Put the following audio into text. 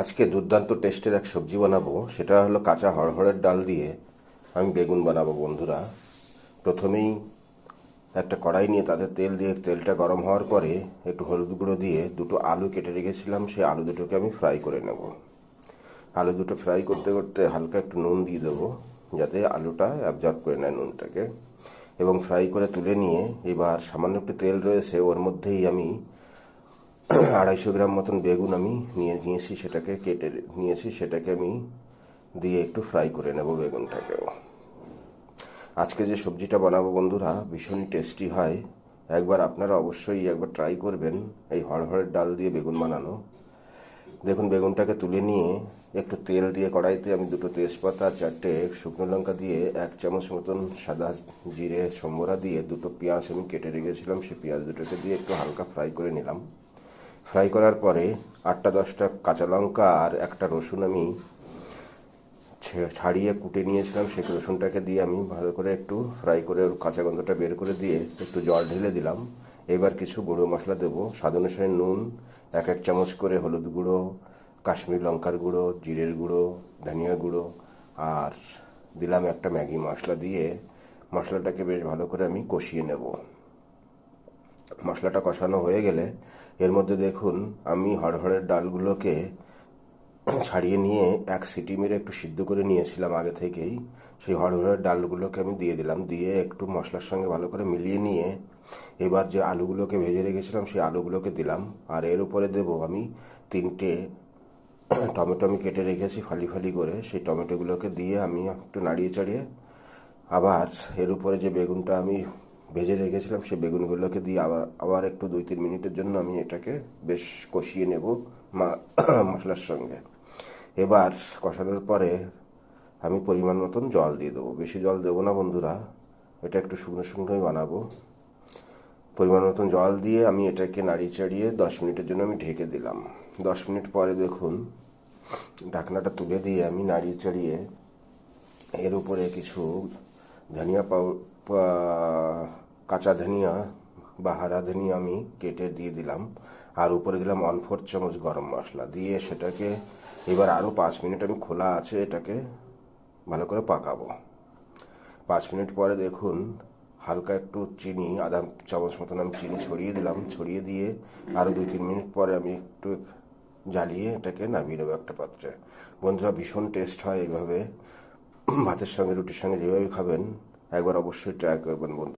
আজকে দুর্দান্ত টেস্টের এক সবজি বানাবো, সেটা হলো কাঁচা হড়হড়ের ডাল দিয়ে আমি বেগুন বানাবো, বন্ধুরা। প্রথমেই একটা কড়াই নিয়ে তাতে তেল দিয়ে, তেলটা গরম হওয়ার পরে একটু হলুদ গুঁড়ো দিয়ে দুটো আলু কেটে রেখেছিলাম, সেই আলু দুটোকে আমি ফ্রাই করে নেব। আলু দুটো ফ্রাই করতে করতে হালকা একটু নুন দিয়ে দেবো, যাতে আলুটা অ্যাবজর্ব করে নেয় নুনটাকে। এবং ফ্রাই করে তুলে নিয়ে এবার সামান্য একটু তেল রয়েছে, ওর মধ্যেই আমি আড়াইশো গ্রাম মতন বেগুন আমি নিয়ে নিয়েছি সেটাকে কেটে নিয়েছি, সেটাকে আমি দিয়ে একটু ফ্রাই করে নেব বেগুনটাকেও। আজকে যে সবজিটা বানাবো বন্ধুরা, ভীষণই টেস্টি হয়। একবার আপনারা অবশ্যই একবার ট্রাই করবেন এই হড়হড়ের ডাল দিয়ে বেগুন বানানো। দেখুন, বেগুনটাকে তুলে নিয়ে একটু তেল দিয়ে কড়াইতে আমি দুটো তেজপাতা, চারটে শুকনো লঙ্কা দিয়ে এক চামচ মতন সাদা জিরে, সম্বরা দিয়ে দুটো পেঁয়াজ আমি কেটে রেখেছিলাম সেই পেঁয়াজ দুটোকে দিয়ে একটু হালকা ফ্রাই করে নিলাম। ফ্রাই করার পরে আটটা, দশটা কাঁচা লঙ্কা আর একটা রসুন আমি ছাড়িয়ে কুটে নিয়েছিলাম। সেই রসুনটাকে দিয়ে আমি ভালো করে একটু ফ্রাই করে ওর কাঁচা গন্ধটা বের করে দিয়ে একটু জল ঢেলে দিলাম। এবার কিছু গুঁড়ো মশলা দেবো। স্বাদ অনুসারে নুন, এক এক চামচ করে হলুদ গুঁড়ো, কাশ্মীর লঙ্কার গুঁড়ো, জিরের গুঁড়ো, ধনিয়া গুঁড়ো আর দিলাম একটা ম্যাগি মশলা দিয়ে। মশলাটাকে বেশ ভালো করে আমি কষিয়ে নেব। মশলাটা কষানো হয়ে গেলে এর মধ্যে দেখুন আমি হড়হড়ের ডালগুলোকে ছাড়িয়ে নিয়ে এক সিটি মেরে একটু সিদ্ধ করে নিয়েছিলাম আগে থেকেই। সেই হড়হড়ের ডালগুলোকে আমি দিয়ে দিলাম, দিয়ে একটু মশলার সঙ্গে ভালো করে মিলিয়ে নিয়ে এবার যে আলুগুলোকে ভেজে রেখেছিলাম সেই আলুগুলোকে দিলাম। আর এর উপরে দেব আমি তিনটে টমেটো আমি কেটে রেখেছি ফালি ফালি করে। সেই টমেটোগুলোকে দিয়ে আমি একটু নাড়িয়ে চাড়িয়ে আবার এর উপরে যে বেগুনটা আমি ভেজে রেখেছিলাম সেই বেগুনগুলোকে দিয়ে আবার আবার একটু দুই তিন মিনিটের জন্য আমি এটাকে বেশ কষিয়ে নেব মা- মশলার সঙ্গে। এবার কষানোর পরে আমি পরিমাণ মতন জল দিয়ে দেবো। বেশি জল দেবো না বন্ধুরা, এটা একটু শুকনো শুকনোই বানাবো। পরিমাণ মতন জল দিয়ে আমি এটাকে নাড়িয়ে চাড়িয়ে দশ মিনিটের জন্য আমি ঢেকে দিলাম। দশ মিনিট পরে দেখুন, ঢাকনাটা তুলে দিয়ে আমি নাড়িয়ে চাড়িয়ে এর উপরে কিছু ধনিয়া পাউ কাঁচা ধনিয়া বা হারা ধনিয়া আমি কেটে দিয়ে দিলাম। আর উপরে দিলাম ওয়ান ফোর চামচ গরম মশলা। দিয়ে সেটাকে এবার আরও পাঁচ মিনিট আমি খোলা আছে এটাকে ভালো করে পাকাবো। পাঁচ মিনিট পরে দেখুন হালকা একটু চিনি, আধা চামচ মতন আমি চিনি ছড়িয়ে দিলাম। ছড়িয়ে দিয়ে আরও দুই তিন মিনিট পরে আমি একটু জ্বালিয়ে এটাকে নামিয়ে নেব একটা পাত্রে। বন্ধুরা, ভীষণ টেস্ট হয় এইভাবে। ভাতের সঙ্গে, রুটির সঙ্গে যেভাবে খাবেন, একবার অবশ্যই ট্রাই করবেন বন্ধু।